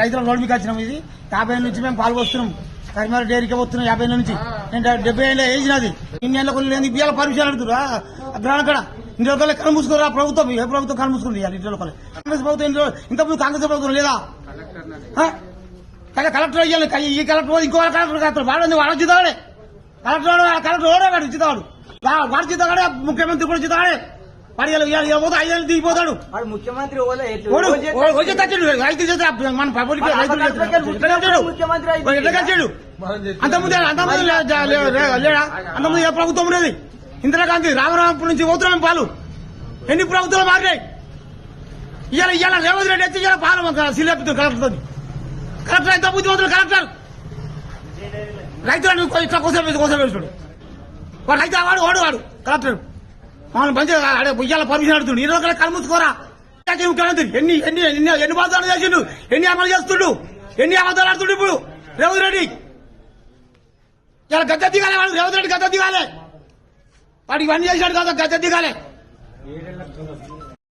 రైతుల రోడ్డు మీకు వచ్చినాం ఇది. యాభై ఏళ్ళ నుంచి మేము పాల్గొస్తున్నాం. పోస్తున్నాం డైరీకి పోతున్నాం యాభై ఏళ్ళ నుంచి. నేను డెబ్బై ఏళ్ళ ఏజ్ నాది ఇన్ని ఏళ్ళ కొన్ని లేని బియ్యాల పర్మిషన్ అడుగుతురా గ్రహణ కడ. ఇంటి లోకల్ కళ్ళు మూసుకోరా ప్రభుత్వం ఏ ప్రభుత్వం కళ్ళు మూసుకుంది ఇవాళ ఇంటి లోకల్ కాంగ్రెస్ ప్రభుత్వం ఇంట్లో ఇంతకుముందు కాంగ్రెస్ ప్రభుత్వం లేదా? కానీ కలెక్టర్ అయ్యాలి ఈ కలెక్టర్ ఇంకో కలెక్టర్ కాదు వాడు వాడు చితాడే కలెక్టర్ కలెక్టర్ ఓడే వాడు చితాడు వాడు చితాడే ముఖ్యమంత్రి కూడా చితాడే వాడు ఇలా దిగిపోతాడు వాడు ముఖ్యమంత్రి చేస్తాడు. రైతు మన పబ్లిక్ చేస్తాడు. ఎట్లా కలిసాడు? అంతకుముందు లేడా? అంతకుముందు ఏ ప్రభుత్వం ఉండేది? ఇందిరాగాంధీ రామరామపురం నుంచి పోతున్నాం పాలు. ఎన్ని ప్రభుత్వాలు మారినాయి? ఇవాళ ఇవాళ రేవంత్ రెడ్డి వచ్చి ఇవాళ పాలు సిల్లెప్పుతుంది కలెక్టర్ కలెక్టర్ అయితే బుద్ధిమంతుడు కలెక్టర్? రైతులను ఇట్లా కోసం కోసం వేస్తాడు వాడు రైతు వాడు వాడు వాడు కలెక్టర్. మనం మంచిగా ఆడే ఇవాళ పర్మిషన్ అడుగుతుండు. ఈ రోజు కళ్ళు ముఖ్యమంత్రి ఎన్ని ఎన్ని ఎన్ని ఎన్ని బాధాలు చేసిండు? ఎన్ని అమలు చేస్తుండు? ఎన్ని అబద్ధాలు ఆడుతుండు ఇప్పుడు? రేవంత్ రెడ్డి. ఇలా గద్ద దిగాలి వాడు రేవంత్ రెడ్డి గద్ద దిగాలి. వాడికి ఇవన్నీ చేశాడు కదా గద్ద దిగాలి.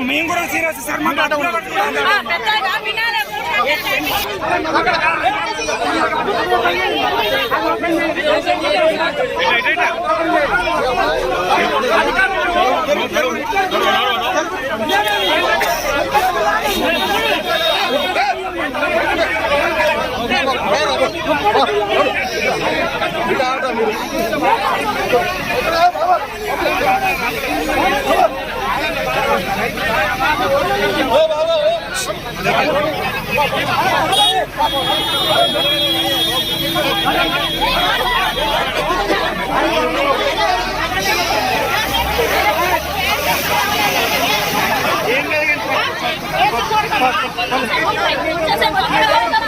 మేము కూడా సీరియస్ సార్ మా మీరు 啊我们。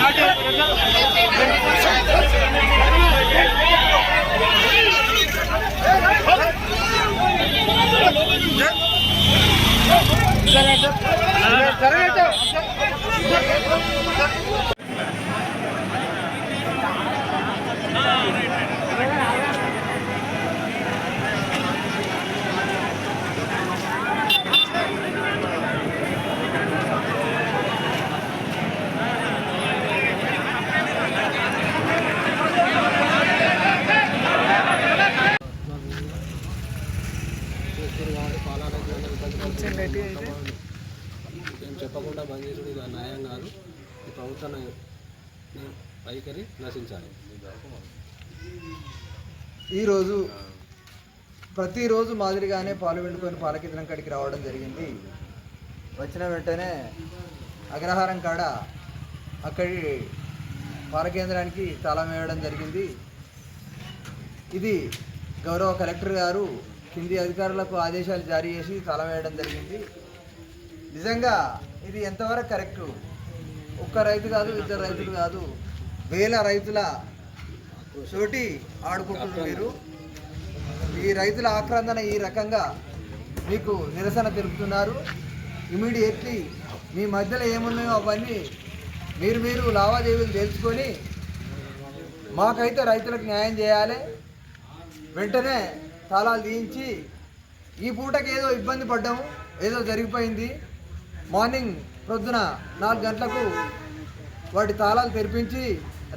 நாட்டு நாட்டு నశించాలి. ఈరోజు ప్రతిరోజు మాదిరిగానే పాలు వెండుకొని పాలకేంద్రం కాడికి రావడం జరిగింది. వచ్చిన వెంటనే అగ్రహారం కాడ అక్కడి పాలకేంద్రానికి తాళం వేయడం జరిగింది. ఇది గౌరవ కలెక్టర్ గారు కింది అధికారులకు ఆదేశాలు జారీ చేసి తాళం వేయడం జరిగింది. నిజంగా ఇది ఎంతవరకు కరెక్టు? ఒక్క రైతు కాదు ఇద్దరు రైతులు కాదు. వేల రైతుల చోటి ఆడుకుంటున్నారు మీరు. ఈ రైతుల ఆక్రందన ఈ రకంగా మీకు నిరసన తెలుపుతున్నారు. ఇమీడియట్లీ మీ మధ్యలో ఏమున్నాయో అవన్నీ మీరు మీరు లావాదేవీలు తెలుసుకొని మాకైతే రైతులకు న్యాయం చేయాలి. వెంటనే తాళాలు తీయించి ఈ పూటకి ఏదో ఇబ్బంది పడ్డాము ఏదో జరిగిపోయింది. మార్నింగ్ ప్రొద్దున నాలుగు గంటలకు వాటి తాళాలు తెరిపించి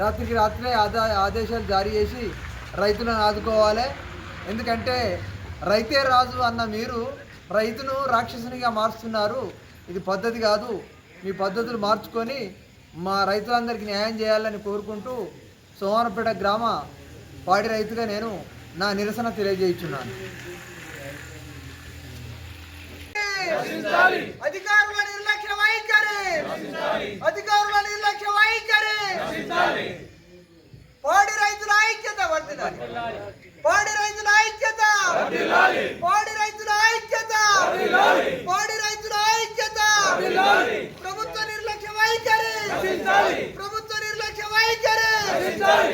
రాత్రికి రాత్రే ఆదా ఆదేశాలు జారీ చేసి రైతులను ఆదుకోవాలి. ఎందుకంటే రైతే రాజు అన్న మీరు రైతును రాక్షసునిగా మారుస్తున్నారు ఇది పద్ధతి కాదు. మీ పద్ధతులు మార్చుకొని మా రైతులందరికీ న్యాయం చేయాలని కోరుకుంటూ సోమవారపేట గ్రామ పాడి రైతుగా నేను నా నిరసన తెలియజేయుచున్నాను అధికారుల అధికారుల నిర్లక్ష్య వైఖరి. పాడి రైతుల ఐక్యత వర్ధిల్లాలి. పాడి రైతుల ఐక్యత. పాడి రైతుల ఐక్యత. పాడి రైతుల ఐక్యత. ప్రభుత్వ నిర్లక్ష్య వైఖరి. ప్రభుత్వ నిర్లక్ష్య వైఖరి. జై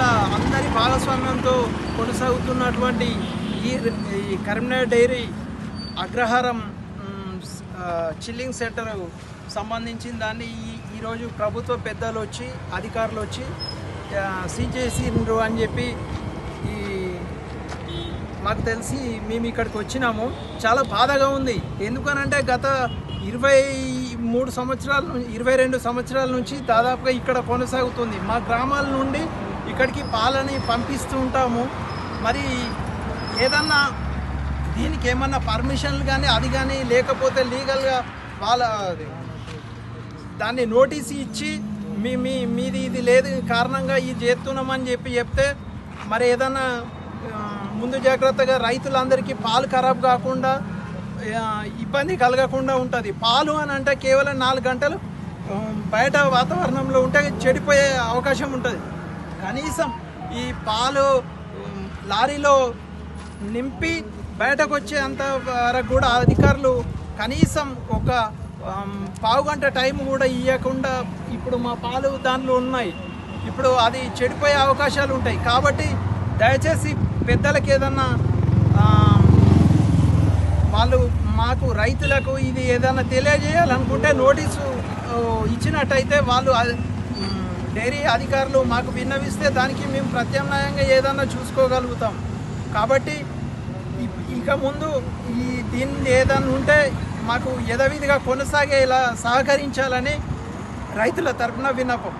ఈ అందరి భాగస్వామ్యంతో కొనసాగుతున్నటువంటి ఈ ఈ Karimnagar dairy Agraharam chilling centre సంబంధించిన దాన్ని ఈ ఈరోజు ప్రభుత్వ పెద్దలు వచ్చి అధికారులు వచ్చి ఆ, అని చెప్పి ఈ మాకు తెలిసి మేము ఇక్కడికి వచ్చినాము. చాలా బాధగా ఉంది. ఎందుకనంటే గత ఇరవై మూడు సంవత్సరాల నుంచి ఇరవై రెండు సంవత్సరాల నుంచి దాదాపుగా ఇక్కడ కొనసాగుతుంది. మా గ్రామాల నుండి ఇక్కడికి పాలని పంపిస్తూ ఉంటాము. మరి ఏదన్నా దీనికి ఏమన్నా పర్మిషన్లు కానీ అది కానీ లేకపోతే లీగల్గా వాళ్ళ దాన్ని నోటీస్ ఇచ్చి మీ మీ మీది ఇది లేదు కారణంగా ఇది చేస్తున్నామని చెప్పి చెప్తే మరి ఏదన్నా ముందు జాగ్రత్తగా రైతులందరికీ పాలు ఖరాబ్ కాకుండా ఇబ్బంది కలగకుండా ఉంటుంది. పాలు అని అంటే కేవలం నాలుగు గంటలు బయట వాతావరణంలో ఉంటే చెడిపోయే అవకాశం ఉంటుంది. కనీసం ఈ పాలు లారీలో నింపి బయటకు వచ్చేంత వరకు కూడా అధికారులు కనీసం ఒక పావు గంట టైం కూడా ఇవ్వకుండా ఇప్పుడు మా పాలు దానిలో ఉన్నాయి. ఇప్పుడు అది చెడిపోయే అవకాశాలు ఉంటాయి. కాబట్టి దయచేసి పెద్దలకు ఏదన్నా వాళ్ళు మాకు రైతులకు ఇది ఏదైనా తెలియజేయాలనుకుంటే నోటీసు ఇచ్చినట్టయితే వాళ్ళు అది, డైరీ అధికారులు మాకు విన్నవిస్తే దానికి మేము ప్రత్యామ్నాయంగా ఏదన్నా చూసుకోగలుగుతాం. కాబట్టి ఇక ముందు ఈ దీన్ని ఏదన్నా ఉంటే మాకు యథావిధిగా కొనసాగేలా సహకరించాలని రైతుల తరఫున విన్నపం.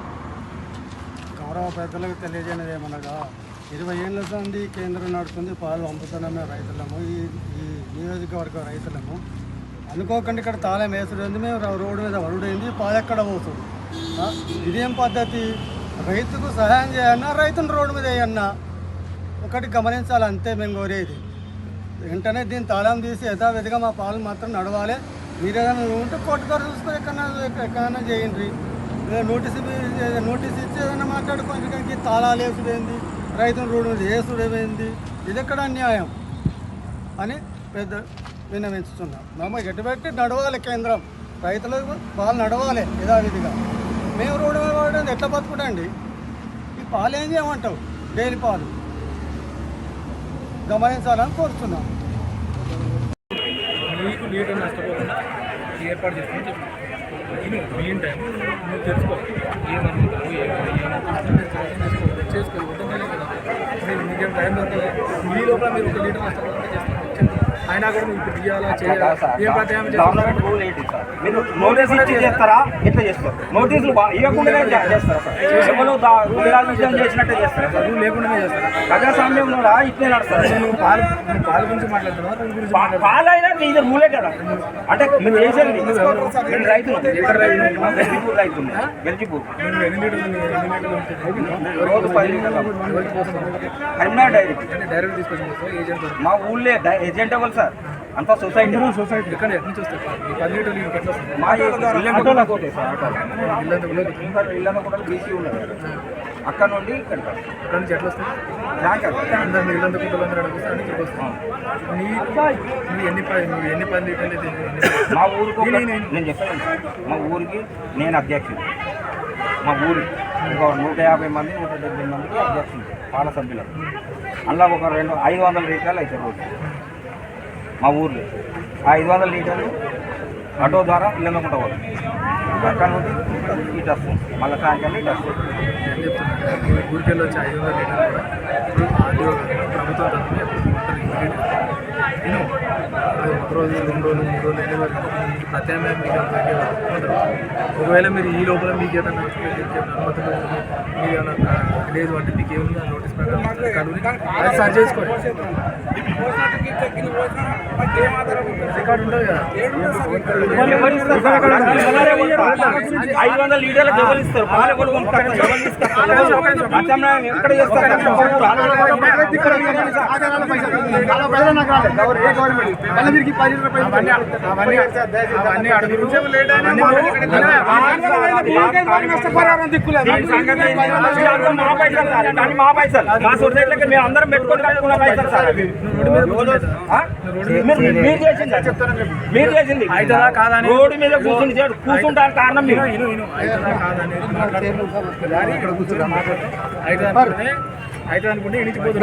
గౌరవ పెద్దలకు తెలియజేయనిది ఏమనగా ఇరవై ఏళ్ళ నుండి కేంద్రం నడుస్తుంది పాలు అమ్ముతున్నామే రైతులము. ఈ ఈ నియోజకవర్గ రైతులము. అనుకోకుండా ఇక్కడ తాళం వేసుడు మేము రోడ్డు మీద వరుడైంది పాలు ఎక్కడ పోతుంది? ఇదేం పద్ధతి? రైతుకు సహాయం చేయన్నా రైతును రోడ్డు మీద వేయన్నా ఒకటి గమనించాలి అంతే మేము కోరేది. వెంటనే దీన్ని తాళం తీసి యథావిధిగా మా పాలు మాత్రం నడవాలి. మీరు ఏదైనా ఉంటే కొట్టుకొని చూసుకొని ఎక్కడైనా ఎక్కడైనా చేయండి. లేదా నోటీస్ నోటీస్ ఇచ్చి ఏదైనా మాట్లాడుకోండి తాళాలు వేసుడేంది? రైతును రోడ్డు మీద వేసుడేమైంది? ఇది ఎక్కడ అన్యాయం? అని పెద్ద విన్నవించుతున్నాం. మేము గట్టిపెట్టి నడవాలి కేంద్రం? రైతులకు పాలు నడవాలి యథావిధిగా. మేము రోడ్డు మీద వాడేది ఎట్లా బతుకుడండి ఈ పాలు ఏం చేయమంటావు? డైలీ పాలు. గమనించాలని కోరుతున్నాం. నీకు నీటి నష్టపోకుండా ఏర్పాటు చేసుకుని చెప్పి మెయిన్ టైం నువ్వు తెలుసుకో. ఏమనుకుంటావు ఏమనుకుంటావు చేసుకో కదా. నేను మీకేం టైం దొరకదు మీ లోపల మీరు ఒక లీటర్ నష్టపోకుండా చేస్తాను అయినా కూడా ఇప్పుడు ఇవ్వాలా చేయాలా? ఏం ప్రత్యామ్నాయం చేస్తావు? గవర్నమెంట్ రూల్ ఏంటి సార్? మీరు నోటీస్ ఇచ్చి చేస్తారా? ఎట్లా చేస్తారు? నోటీసులు చే- చేస్తారా సార్? ఎవరు చేసినట్టే చేస్తారా. సార్ నువ్వు లేకుండానే చేస్తాను ప్రజాస్వామ్యం కూడా ఇట్లే నడుస్తారు. నువ్వు పాలు నువ్వు పాలు గురించి మాట్లాడుతున్నావా రైతు గురించి పా- పాలైనా మీ ఇది రూలే కదా. అంటే మీరు చేసేది నేను రైతు? రోజు పది లీటర్లు కరీంనగర్ డైరెక్ట్. తీసుకొచ్చి? మా ఊళ్ళే ఏజెంట్ అవ్వాలి సార్ అంతా సొసైటీ. సొసైటీ. ఎక్కడ ఎక్కడి నుంచి వస్తాయి ఈ పది లీటర్లు నీకు ఎట్లా వస్తుంది? మా ఇల్లు పోతాయి సార్ ఆటోలు. ఇల్లంతా ఉల్లదు. ఇంకా ఇళ్ళను కూడా బీసీ ఉన్నది అక్కడ నుండి ఇక్కడికి వస్తాం. అక్కడ నుంచి ఎట్లా వస్తాయి ఎన్ని అయితే ఎన్ని- మా ఊరికి ఒక- నేను- సార్. మా ఊరికి నేను అధ్యక్షుడు మా ఊరి ఇంకో నూట యాభై మంది నూట డెబ్బై మందికి అధ్యక్షుడు పాల సభ్యులకు అందులో ఒక రెండు ఐదు వందల లీటర్లు అవుతాయి రోజు మా ఊర్లో. ఆ ఐదు వందల లీటర్లు ఆటో ద్వారా ఇళ్ళనుకుంటా పోతుంది అక్కడ నుండి ఇటు వస్తుంది మళ్ళీ సాయంకాలం ఇటు ఊరికెళ్ళి వచ్చి ఐదు వందల లీటర్లు ప్రభుత్వం ఒక రోజు రెండు రోజులు మూడు రోజులు ఎన్ని వరకు ప్రత్యామ్నాయం మీకు. ఒకవేళ మీరు ఈ లోపల మీకు ఏదైనా అనుమతులు మీరు ఏమైనా లేదు అంటే మీకు ఏముంది? నోటీస్ ప్రకారం కడుగుని అది సర్చ్ చేసుకోండి. ఐదు వందల ఇస్తారు. పాలు? ప్రత్యామ్నాయం ఎక్కడ చేస్తారు? మా పైసలు సార్. కానీ మా పైసలు. మా సొసైటీలకి మేము అందరం పెట్టుకొని కట్టుకున్న పైసలు సార్? మీరు చేసింది. మీరు చేసింది రోడ్డు మీద కూర్చుని. కూర్చుంటానికి కారణం మీరు అయితే అనుకుంటే ఇనిచిపోతుంది